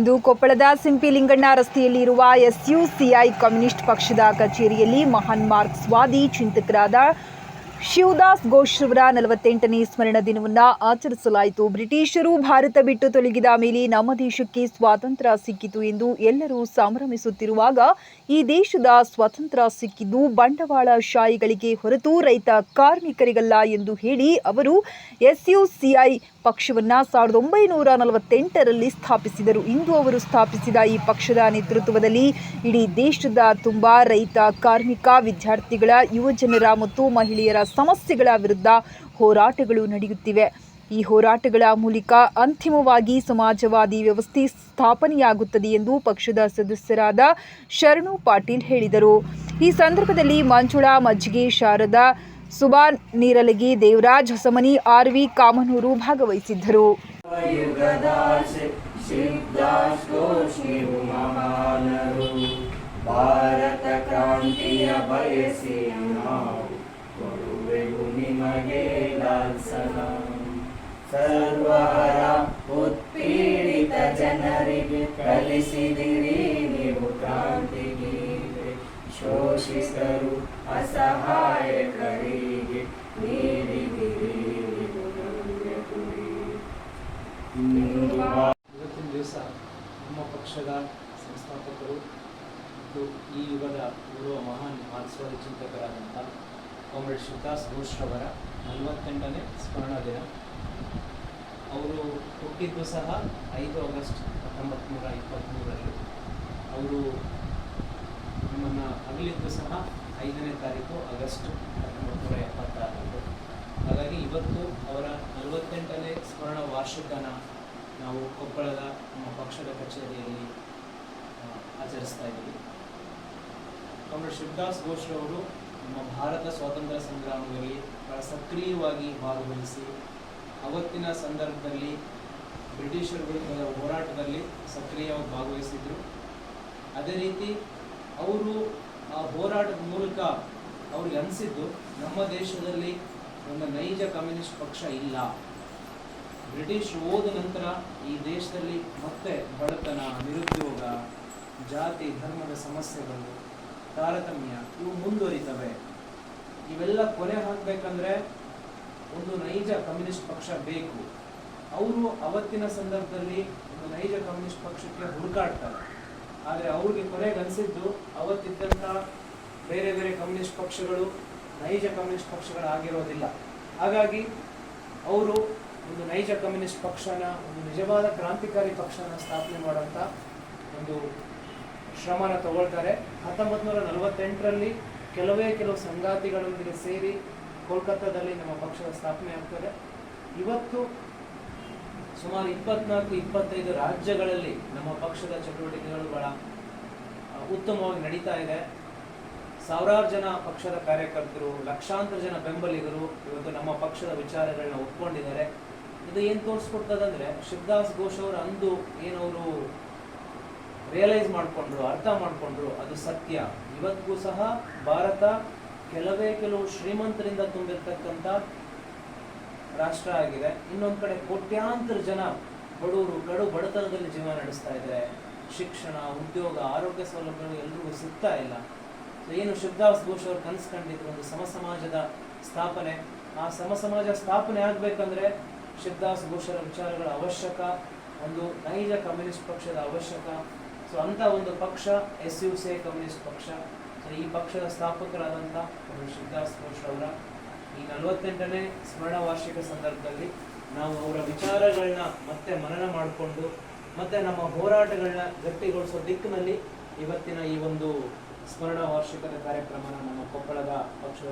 ಇದು ಕೊಪ್ಪಳದ ಸಿಂಪಿಲಿಂಗಣ್ಣ ರಸ್ತೆಯಲ್ಲಿರುವ ಎಸ್ಯುಸಿಐ ಕಮ್ಯುನಿಸ್ಟ್ ಪಕ್ಷದ ಕಚೇರಿಯಲ್ಲಿ ಮಹಾನ್ ಮಾರ್ಕ್ಸ್ವಾದಿ ಚಿಂತಕರಾದ ಶಿವದಾಸ್ ಘೋಷ್ರವರ ನಲವತ್ತೆಂಟನೇ ಸ್ಮರಣ ದಿನವನ್ನು ಆಚರಿಸಲಾಯಿತು. ಬ್ರಿಟಿಷರು ಭಾರತ ಬಿಟ್ಟು ತೊಲಗಿದ ಮೇಲೆ ನಮ್ಮ ದೇಶಕ್ಕೆ ಸ್ವಾತಂತ್ರ್ಯ ಸಿಕ್ಕಿತು ಎಂದು ಎಲ್ಲರೂ ಸಂಭ್ರಮಿಸುತ್ತಿರುವಾಗ ಈ ದೇಶದ ಸ್ವಾತಂತ್ರ್ಯ ಸಿಕ್ಕಿದ್ದು ಬಂಡವಾಳ ಶಾಹಿಗಳಿಗೆ ಹೊರತು ರೈತ ಕಾರ್ಮಿಕರಿಗಲ್ಲ ಎಂದು ಹೇಳಿ ಅವರು ಎಸ್ಯುಸಿಐ ಪಕ್ಷವನ್ನು ಸಾವಿರದ ಒಂಬೈನೂರ ನಲವತ್ತೆಂಟರಲ್ಲಿ ಸ್ಥಾಪಿಸಿದರು. ಇಂದು ಅವರು ಸ್ಥಾಪಿಸಿದ ಈ ಪಕ್ಷದ ನೇತೃತ್ವದಲ್ಲಿ ಇಡೀ ದೇಶದ ತುಂಬ ರೈತ, ಕಾರ್ಮಿಕ, ವಿದ್ಯಾರ್ಥಿಗಳ ಯುವಜನರ ಮತ್ತು ಮಹಿಳೆಯರ ಸಮಸ್ಯೆಗಳ ವಿರುದ್ಧ ಹೋರಾಟಗಳು ನಡೆಯುತ್ತಿವೆ. ಈ ಹೋರಾಟಗಳ ಮೂಲಕ ಅಂತಿಮವಾಗಿ ಸಮಾಜವಾದಿ ವ್ಯವಸ್ಥೆ ಸ್ಥಾಪನೆಯಾಗುತ್ತದೆ ಎಂದು ಪಕ್ಷದ ಸದಸ್ಯರಾದ ಶರಣು ಪಾಟೀಲ್ ಹೇಳಿದರು. ಈ ಸಂದರ್ಭದಲ್ಲಿ ಮಂಜುಳಾ, ಮಜ್ಜಿಗೆ, ಶಾರದಾ ಸುಬಾನ್ ನೀರಲಗಿ ದೇವರಾಜ್ ಹೊಸಮನಿ, ಆರ್ ವಿ ಕಾಮನೂರು ಭಾಗವಹಿಸಿದ್ದರು. ಭಾರತ ಕ್ರಾಂತಿಯ ಬಯಸಿ ಕೊಡುವೆವು ನಿಮಗೆ ಲಾಲ್ಸನ ಸರ್ವಹರ ಉತ್ಪೀಡಿತ ಜನರಿಗೆ ಕಲಿಸಿದಿರಿ ನೀವು ಕ್ರಾಂತಿಗೀತೆ ಶೋಷಿತರು ಅಸಹಾಯಕರಿಗೆ ನೀಡಿದಿರಿ ಇವತ್ತಿನ ದಿವಸ ನಮ್ಮ ಪಕ್ಷದ ಸಂಸ್ಥಾಪಕರು ಮತ್ತು ಈ ಯುಗದ ಪೂರ್ವ ಮಹಾನ್ ಮಾರ್ಕ್ಸ್ವಾದಿ ಚಿಂತಕರಾದಂಥ ಕಾಮ್ರೇಡ್ ಶಿವದಾಸ್ ಘೋಷ್ರವರ ನಲವತ್ತೆಂಟನೇ ಸ್ಮರಣ ದಿನ. ಅವರು ಹುಟ್ಟಿದ್ದು ಸಹ ಐದು ಆಗಸ್ಟ್ ಹತ್ತೊಂಬತ್ತು ನೂರ ಇಪ್ಪತ್ತ್ಮೂರರಲ್ಲಿ ಅವರು ನಮ್ಮನ್ನು ಅಗಲಿದ್ದು ಸಹ ಐದನೇ ತಾರೀಕು ಆಗಸ್ಟ್ ಹತ್ತೊಂಬತ್ತು ನೂರ ಎಪ್ಪತ್ತಾರರಂದು. ಹಾಗಾಗಿ ಇವತ್ತು ಅವರ ನಲವತ್ತೆಂಟನೇ ಸ್ಮರಣ ವಾರ್ಷಿಕನ ನಾವು ಕೊಪ್ಪಳದ ನಮ್ಮ ಪಕ್ಷದ ಕಚೇರಿಯಲ್ಲಿ ಆಚರಿಸ್ತಾ ಇದ್ದೀವಿ. ಕಾಮ್ರೇಡ್ ಶಿವದಾಸ್ ಘೋಷ್ರವರು ನಮ್ಮ ಭಾರತ ಸ್ವಾತಂತ್ರ್ಯ ಸಂಗ್ರಾಮದಲ್ಲಿ ಬಹಳ ಸಕ್ರಿಯವಾಗಿ ಭಾಗವಹಿಸಿ, ಅವತ್ತಿನ ಸಂದರ್ಭದಲ್ಲಿ ಬ್ರಿಟಿಷರ ವಿರುದ್ಧದ ಹೋರಾಟದಲ್ಲಿ ಸಕ್ರಿಯವಾಗಿ ಭಾಗವಹಿಸಿದರು. ಅದೇ ರೀತಿ ಅವರು ಆ ಹೋರಾಟದ ಮೂಲಕ ಅವ್ರಿಗೆ ಅನಿಸಿದ್ದು ನಮ್ಮ ದೇಶದಲ್ಲಿ ಒಂದು ನೈಜ ಕಮ್ಯುನಿಸ್ಟ್ ಪಕ್ಷ ಇಲ್ಲ. ಬ್ರಿಟಿಷ್ ಹೋದ ನಂತರ ಈ ದೇಶದಲ್ಲಿ ಮತ್ತೆ ಬಡತನ, ನಿರುದ್ಯೋಗ, ಜಾತಿ, ಧರ್ಮದ ಸಮಸ್ಯೆಗಳು ತಾರತಮ್ಯ, ಇವು ಮುಂದುವರಿತವೆ. ಇವೆಲ್ಲ ಕೊನೆ ಹಾಕಬೇಕಂದ್ರೆ ಒಂದು ನೈಜ ಕಮ್ಯುನಿಸ್ಟ್ ಪಕ್ಷ ಬೇಕು. ಅವರು ಅವತ್ತಿನ ಸಂದರ್ಭದಲ್ಲಿ ಒಂದು ನೈಜ ಕಮ್ಯುನಿಸ್ಟ್ ಪಕ್ಷಕ್ಕೆ ಹುಡುಕಾಡ್ತಾರೆ. ಆದರೆ ಅವ್ರಿಗೆ ಕೊನೆಗೆ ಅನಿಸಿದ್ದು ಅವತ್ತಿದ್ದಂಥ ಬೇರೆ ಬೇರೆ ಕಮ್ಯುನಿಸ್ಟ್ ಪಕ್ಷಗಳು ನೈಜ ಕಮ್ಯುನಿಸ್ಟ್ ಪಕ್ಷಗಳಾಗಿರೋದಿಲ್ಲ. ಹಾಗಾಗಿ ಅವರು ಒಂದು ನೈಜ ಕಮ್ಯುನಿಸ್ಟ್ ಪಕ್ಷನ, ಒಂದು ನಿಜವಾದ ಕ್ರಾಂತಿಕಾರಿ ಪಕ್ಷನ ಸ್ಥಾಪನೆ ಮಾಡುವಂಥ ಒಂದು ಶ್ರಮನ ತಗೊಳ್ತಾರೆ. ಹತ್ತೊಂಬತ್ತು ನೂರ ನಲವತ್ತೆಂಟರಲ್ಲಿ ಕೆಲವೇ ಕೆಲವು ಸಂಗಾತಿಗಳೊಂದಿಗೆ ಸೇರಿ ಕೋಲ್ಕತ್ತಾದಲ್ಲಿ ನಮ್ಮ ಪಕ್ಷದ ಸ್ಥಾಪನೆ ಆಗ್ತದೆ. ಇವತ್ತು ಸುಮಾರು ಇಪ್ಪತ್ನಾಲ್ಕು, ಇಪ್ಪತ್ತೈದು ರಾಜ್ಯಗಳಲ್ಲಿ ನಮ್ಮ ಪಕ್ಷದ ಚಟುವಟಿಕೆಗಳು ಬಹಳ ಉತ್ತಮವಾಗಿ ನಡೀತಾ ಇದೆ. ಸಾವಿರಾರು ಜನ ಪಕ್ಷದ ಕಾರ್ಯಕರ್ತರು, ಲಕ್ಷಾಂತರ ಜನ ಬೆಂಬಲಿಗರು ಇವತ್ತು ನಮ್ಮ ಪಕ್ಷದ ವಿಚಾರಗಳನ್ನ ಒಪ್ಕೊಂಡಿದ್ದಾರೆ. ಇದು ಏನು ತೋರಿಸ್ಕೊಡ್ತದಂದ್ರೆ, ಶಿವದಾಸ್ ಘೋಷ್ ಅವರು ಅಂದು ಏನವರು ರಿಯಲೈಸ್ ಮಾಡಿಕೊಂಡ್ರು, ಅರ್ಥ ಮಾಡಿಕೊಂಡ್ರು, ಅದು ಸತ್ಯ. ಇವತ್ತಿಗೂ ಸಹ ಭಾರತ ಕೆಲವೇ ಕೆಲವು ಶ್ರೀಮಂತರಿಂದ ತುಂಬಿರ್ತಕ್ಕಂಥ ರಾಷ್ಟ್ರ ಆಗಿದೆ. ಇನ್ನೊಂದು ಕಡೆ ಕೋಟ್ಯಾಂತರ ಜನ ಬಡವರು ಕಡು ಬಡತನದಲ್ಲಿ ಜೀವನ ನಡೆಸ್ತಾ ಇದ್ದಾರೆ ಶಿಕ್ಷಣ, ಉದ್ಯೋಗ, ಆರೋಗ್ಯ ಸೌಲಭ್ಯಗಳು ಎಲ್ರಿಗೂ ಸಿಗ್ತಾ ಇಲ್ಲ. ಏನು ಶಿವದಾಸ್ ಘೋಷ್ ಅವರು ಕನಸು ಕಂಡಿದ್ರು ಒಂದು ಸಮ ಸಮಾಜದ ಸ್ಥಾಪನೆ. ಆ ಸಮ ಸಮಾಜ ಸ್ಥಾಪನೆ ಆಗ್ಬೇಕಂದ್ರೆ ಶಿವದಾಸ್ ಘೋಷರ ವಿಚಾರಗಳ ಅವಶ್ಯಕ, ಒಂದು ನೈಜ ಕಮ್ಯುನಿಸ್ಟ್ ಪಕ್ಷದ ಅವಶ್ಯಕ ಸೊ ಅಂಥ ಒಂದು ಪಕ್ಷ, ಎಸ್ ಯು ಸಿ ಕಮ್ಯುನಿಸ್ಟ್ ಪಕ್ಷ. ಸೊ ಈ ಪಕ್ಷದ ಸ್ಥಾಪಕರಾದಂಥ ಒಂದು ಶಿವದಾಸ್ ಘೋಷ್ ಅವರ ಈ ನಲವತ್ತೆಂಟನೇ ಸ್ಮರಣ ವಾರ್ಷಿಕ ಸಂದರ್ಭದಲ್ಲಿ ನಾವು ಅವರ ವಿಚಾರಗಳನ್ನ ಮತ್ತೆ ಮನನ ಮಾಡಿಕೊಂಡು, ಮತ್ತೆ ನಮ್ಮ ಹೋರಾಟಗಳನ್ನ ಗಟ್ಟಿಗೊಳಿಸೋ ದಿಕ್ಕಿನಲ್ಲಿ ಇವತ್ತಿನ ಈ ಒಂದು ಸ್ಮರಣ ವಾರ್ಷಿಕದ ಕಾರ್ಯಕ್ರಮನ ನಮ್ಮ ಕೊಪ್ಪಳದ ಪಕ್ಷದ